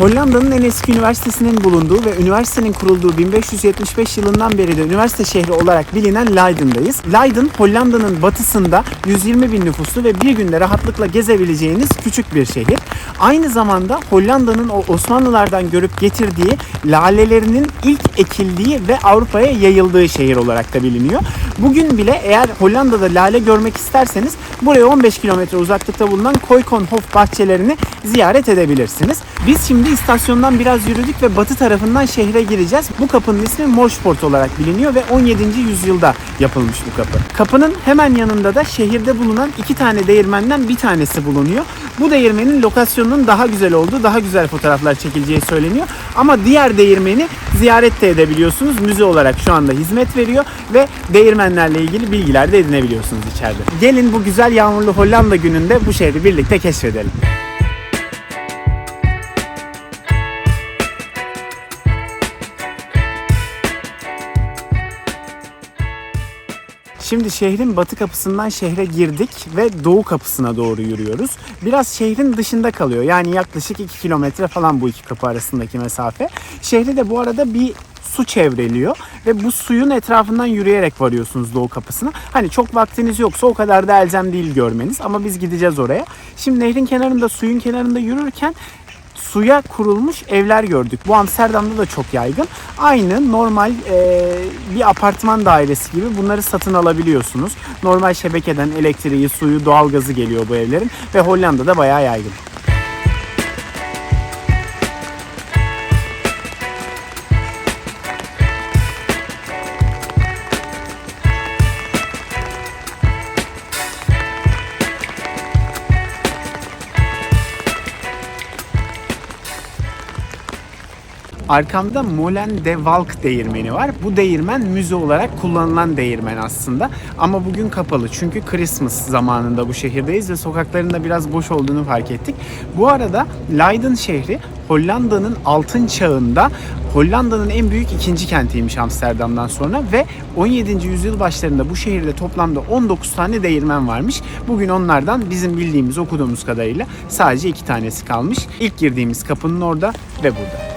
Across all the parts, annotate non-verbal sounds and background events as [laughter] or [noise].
Hollanda'nın en eski üniversitesinin bulunduğu ve üniversitenin kurulduğu 1575 yılından beri de üniversite şehri olarak bilinen Leiden'dayız. Leiden, Hollanda'nın batısında 120 bin nüfuslu ve bir günde rahatlıkla gezebileceğiniz küçük bir şehir. Aynı zamanda Hollanda'nın o Osmanlılardan görüp getirdiği lalelerinin ilk ekildiği ve Avrupa'ya yayıldığı şehir olarak da biliniyor. Bugün bile eğer Hollanda'da lale görmek isterseniz buraya 15 kilometre uzaklıkta bulunan Keukenhof bahçelerini ziyaret edebilirsiniz. Biz şimdi istasyondan biraz yürüdük ve batı tarafından şehre gireceğiz. Bu kapının ismi Morsport olarak biliniyor ve 17. yüzyılda yapılmış bu kapı. Kapının hemen yanında da şehirde bulunan iki tane değirmenden bir tanesi bulunuyor. Bu değirmenin lokasyonunun daha güzel olduğu, daha güzel fotoğraflar çekileceği söyleniyor. Ama diğer değirmeni ziyaret de edebiliyorsunuz. Müze olarak şu anda hizmet veriyor ve değirmenlerle ilgili bilgiler de edinebiliyorsunuz içeride. Gelin bu güzel yağmurlu Hollanda gününde bu şehri birlikte keşfedelim. Şimdi şehrin batı kapısından şehre girdik ve doğu kapısına doğru yürüyoruz. Biraz şehrin dışında kalıyor. Yani yaklaşık 2 kilometre falan bu iki kapı arasındaki mesafe. Şehri de bu arada bir su çevreliyor ve bu suyun etrafından yürüyerek varıyorsunuz doğu kapısına. Hani çok vaktiniz yoksa o kadar da elzem değil görmeniz ama biz gideceğiz oraya. Şimdi nehrin kenarında, suyun kenarında yürürken suya kurulmuş evler gördük. Bu Amsterdam'da da çok yaygın. Aynı normal e, bir apartman dairesi gibi bunları satın alabiliyorsunuz. Normal şebekeden elektriği, suyu, doğalgazı geliyor bu evlerin ve Hollanda'da bayağı yaygın. Arkamda Molen de Valk değirmeni var. Bu değirmen müze olarak kullanılan değirmen aslında. Ama bugün kapalı çünkü Christmas zamanında bu şehirdeyiz ve sokaklarında biraz boş olduğunu fark ettik. Bu arada Leiden şehri Hollanda'nın altın çağında Hollanda'nın en büyük ikinci kentiymiş Amsterdam'dan sonra ve 17. yüzyıl başlarında bu şehirde toplamda 19 tane değirmen varmış. Bugün onlardan bizim bildiğimiz okuduğumuz kadarıyla sadece iki tanesi kalmış. İlk girdiğimiz kapının orada ve burada.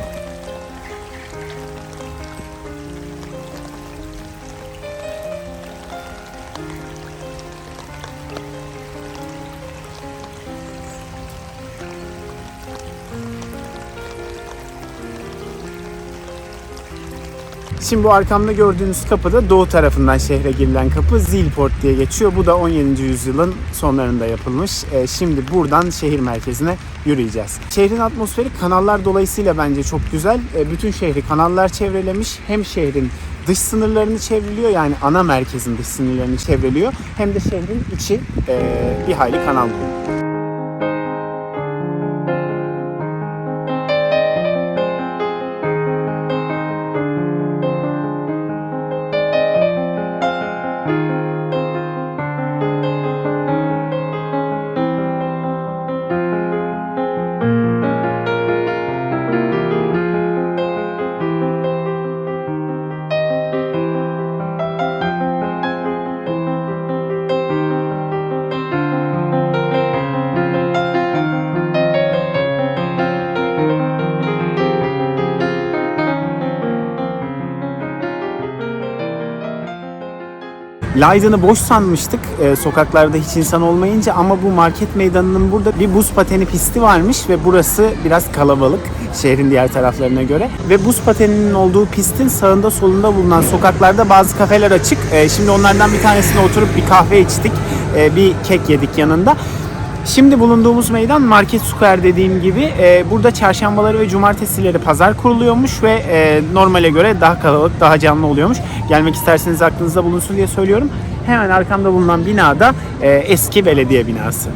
Şimdi bu arkamda gördüğünüz kapı da doğu tarafından şehre girilen kapı Zilport diye geçiyor. Bu da 17. yüzyılın sonlarında yapılmış. Ee, Şimdi buradan şehir merkezine yürüyeceğiz. Şehrin atmosferi kanallar dolayısıyla bence çok güzel. Ee, Bütün şehri kanallar çevrelemiş. Hem şehrin dış sınırlarını çevriliyor yani ana merkezin dış sınırlarını çevreliyor. Hem de şehrin içi e, bir hayli kanal dolu. Leiden'ı boş sanmıştık e, sokaklarda hiç insan olmayınca ama bu market meydanının burada bir buz pateni pisti varmış ve burası biraz kalabalık şehrin diğer taraflarına göre. Ve buz pateninin olduğu pistin sağında solunda bulunan sokaklarda bazı kafeler açık. E, şimdi onlardan bir tanesine oturup bir kahve içtik, e, bir kek yedik yanında. Şimdi bulunduğumuz meydan Market Square dediğim gibi e, burada çarşambaları ve cumartesileri pazar kuruluyormuş ve e, normale göre daha kalabalık, daha canlı oluyormuş. Gelmek isterseniz aklınızda bulunsun diye söylüyorum. Hemen arkamda bulunan bina da e, eski belediye binası.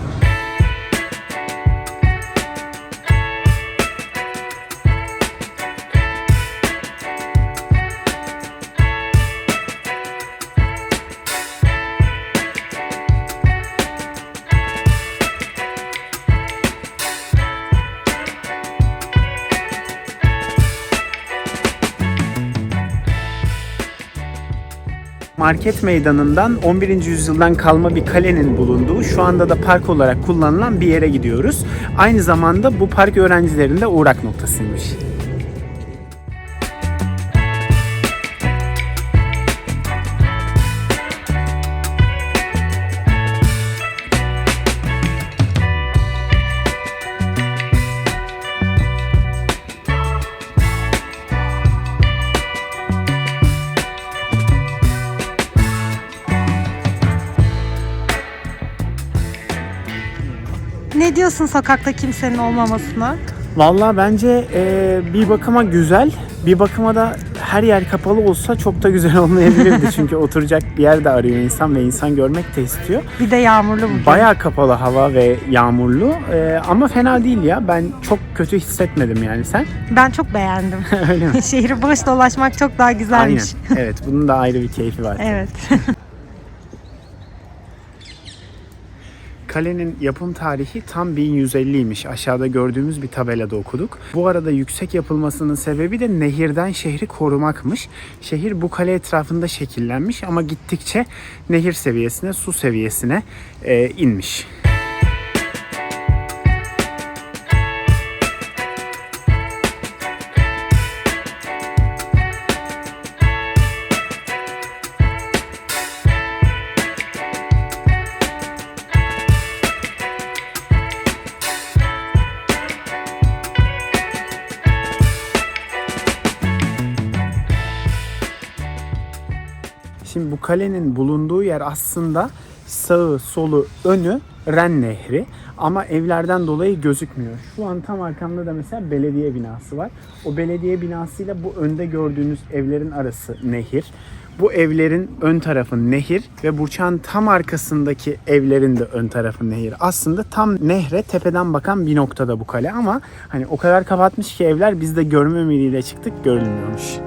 Market meydanından 11. yüzyıldan kalma bir kalenin bulunduğu, şu anda da park olarak kullanılan bir yere gidiyoruz. Aynı zamanda bu park öğrencilerin de uğrak noktasıymış. Ne diyorsun sokakta kimsenin olmamasına? Vallahi bence e, bir bakıma güzel, bir bakıma da her yer kapalı olsa çok da güzel [laughs] olmayabilirdi. Çünkü oturacak bir yer de arıyor insan ve insan görmek de istiyor. Bir de yağmurlu bugün. Bayağı kapalı hava ve yağmurlu E, ama fena değil ya. Ben çok kötü hissetmedim yani sen. Ben çok beğendim. [laughs] Öyle mi? [laughs] Şehri boş dolaşmak çok daha Aynen. güzelmiş. Evet bunun da ayrı bir keyfi var. Evet. Kalenin yapım tarihi tam 1150'ymiş. Aşağıda gördüğümüz bir tabelada okuduk. Bu arada yüksek yapılmasının sebebi de nehirden şehri korumakmış. Şehir bu kale etrafında şekillenmiş ama gittikçe nehir seviyesine, su seviyesine e, inmiş. Şimdi bu kalenin bulunduğu yer aslında sağı, solu, önü Ren Nehri ama evlerden dolayı gözükmüyor. Şu an tam arkamda da mesela belediye binası var. O belediye binasıyla bu önde gördüğünüz evlerin arası nehir. Bu evlerin ön tarafı nehir ve burçağın tam arkasındaki evlerin de ön tarafı nehir. Aslında tam nehre tepeden bakan bir noktada bu kale ama hani o kadar kapatmış ki evler biz de görme ümidiyle çıktık görülmüyormuş.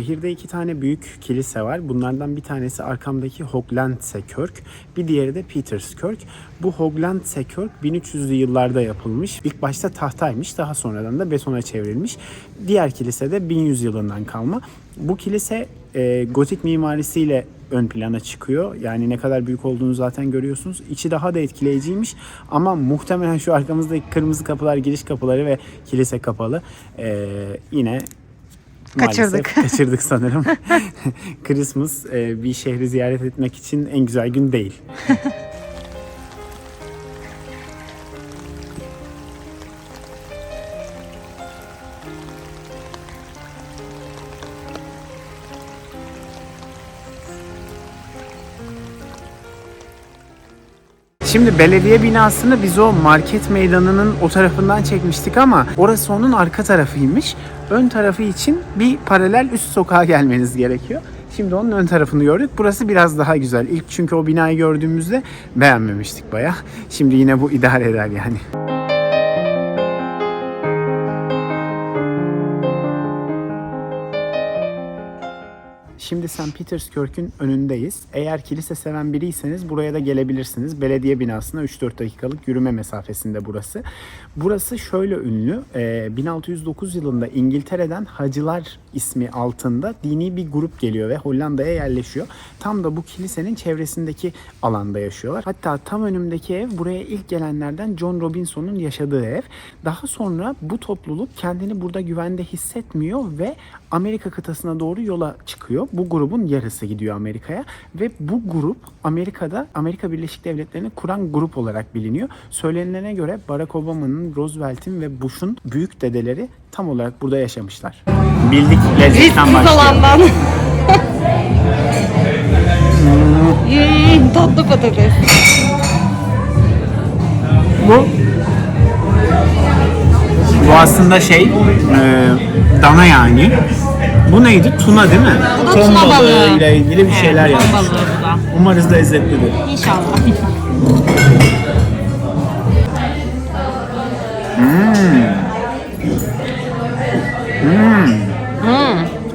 Şehirde iki tane büyük kilise var. Bunlardan bir tanesi arkamdaki Hooglandse Kirk, bir diğeri de Peterskirk. Bu Hooglandse Kirk 1300'lü yıllarda yapılmış. İlk başta tahtaymış, daha sonradan da betona çevrilmiş. Diğer kilise de 1100 yılından kalma. Bu kilise e, gotik mimarisiyle ön plana çıkıyor. Yani ne kadar büyük olduğunu zaten görüyorsunuz. İçi daha da etkileyiciymiş ama muhtemelen şu arkamızdaki kırmızı kapılar giriş kapıları ve kilise kapalı. E, yine Kaçırdık. Maalesef kaçırdık sanırım. [laughs] Christmas e, bir şehri ziyaret etmek için en güzel gün değil. [laughs] Şimdi belediye binasını biz o market meydanının o tarafından çekmiştik ama orası onun arka tarafıymış. Ön tarafı için bir paralel üst sokağa gelmeniz gerekiyor. Şimdi onun ön tarafını gördük. Burası biraz daha güzel. İlk çünkü o binayı gördüğümüzde beğenmemiştik baya. Şimdi yine bu idare eder yani. Şimdi St. Peterskirk'ün önündeyiz. Eğer kilise seven biriyseniz buraya da gelebilirsiniz. Belediye binasına 3-4 dakikalık yürüme mesafesinde burası. Burası şöyle ünlü. Ee, 1609 yılında İngiltere'den Hacılar ismi altında dini bir grup geliyor ve Hollanda'ya yerleşiyor. Tam da bu kilisenin çevresindeki alanda yaşıyorlar. Hatta tam önümdeki ev buraya ilk gelenlerden John Robinson'un yaşadığı ev. Daha sonra bu topluluk kendini burada güvende hissetmiyor ve Amerika kıtasına doğru yola çıkıyor. Bu grubun yarısı gidiyor Amerika'ya ve bu grup Amerika'da Amerika Birleşik Devletleri'ni kuran grup olarak biliniyor. Söylenilene göre Barack Obama'nın, Roosevelt'in ve Bush'un büyük dedeleri tam olarak burada yaşamışlar. Bildik lezzetten olandan. hmm, tatlı patates. Bu bu aslında şey e, dana yani. Bu neydi? Tuna değil mi? Bu da Ton tuna balığı. ile ilgili bir şeyler ton yapmış. balığı bu da. Umarız lezzetlidir. İnşallah.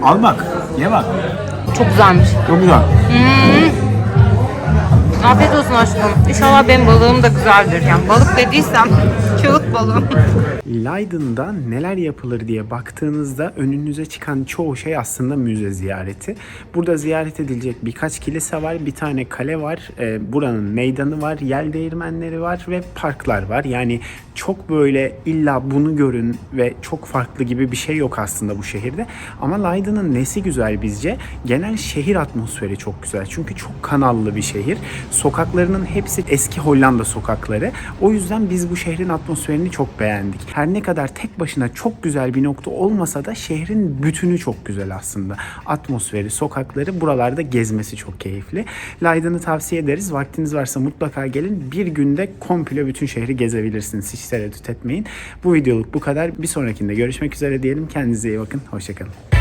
Al bak. Ye bak. Çok güzelmiş. Çok güzel. Afiyet olsun aşkım. İnşallah benim balığım da güzeldir. Yani balık dediysem kağıt balığım. Leiden'da neler yapılır diye baktığınızda önünüze çıkan çoğu şey aslında müze ziyareti. Burada ziyaret edilecek birkaç kilise var, bir tane kale var, e, buranın meydanı var, yel değirmenleri var ve parklar var. Yani çok böyle illa bunu görün ve çok farklı gibi bir şey yok aslında bu şehirde. Ama Leiden'ın nesi güzel bizce? Genel şehir atmosferi çok güzel. Çünkü çok kanallı bir şehir. Sokaklarının hepsi eski Hollanda sokakları. O yüzden biz bu şehrin atmosferini çok beğendik. Her ne kadar tek başına çok güzel bir nokta olmasa da şehrin bütünü çok güzel aslında. Atmosferi, sokakları buralarda gezmesi çok keyifli. Leiden'ı tavsiye ederiz. Vaktiniz varsa mutlaka gelin. Bir günde komple bütün şehri gezebilirsiniz. Hiç tereddüt etmeyin. Bu videoluk bu kadar. Bir sonrakinde görüşmek üzere diyelim. Kendinize iyi bakın. Hoşçakalın.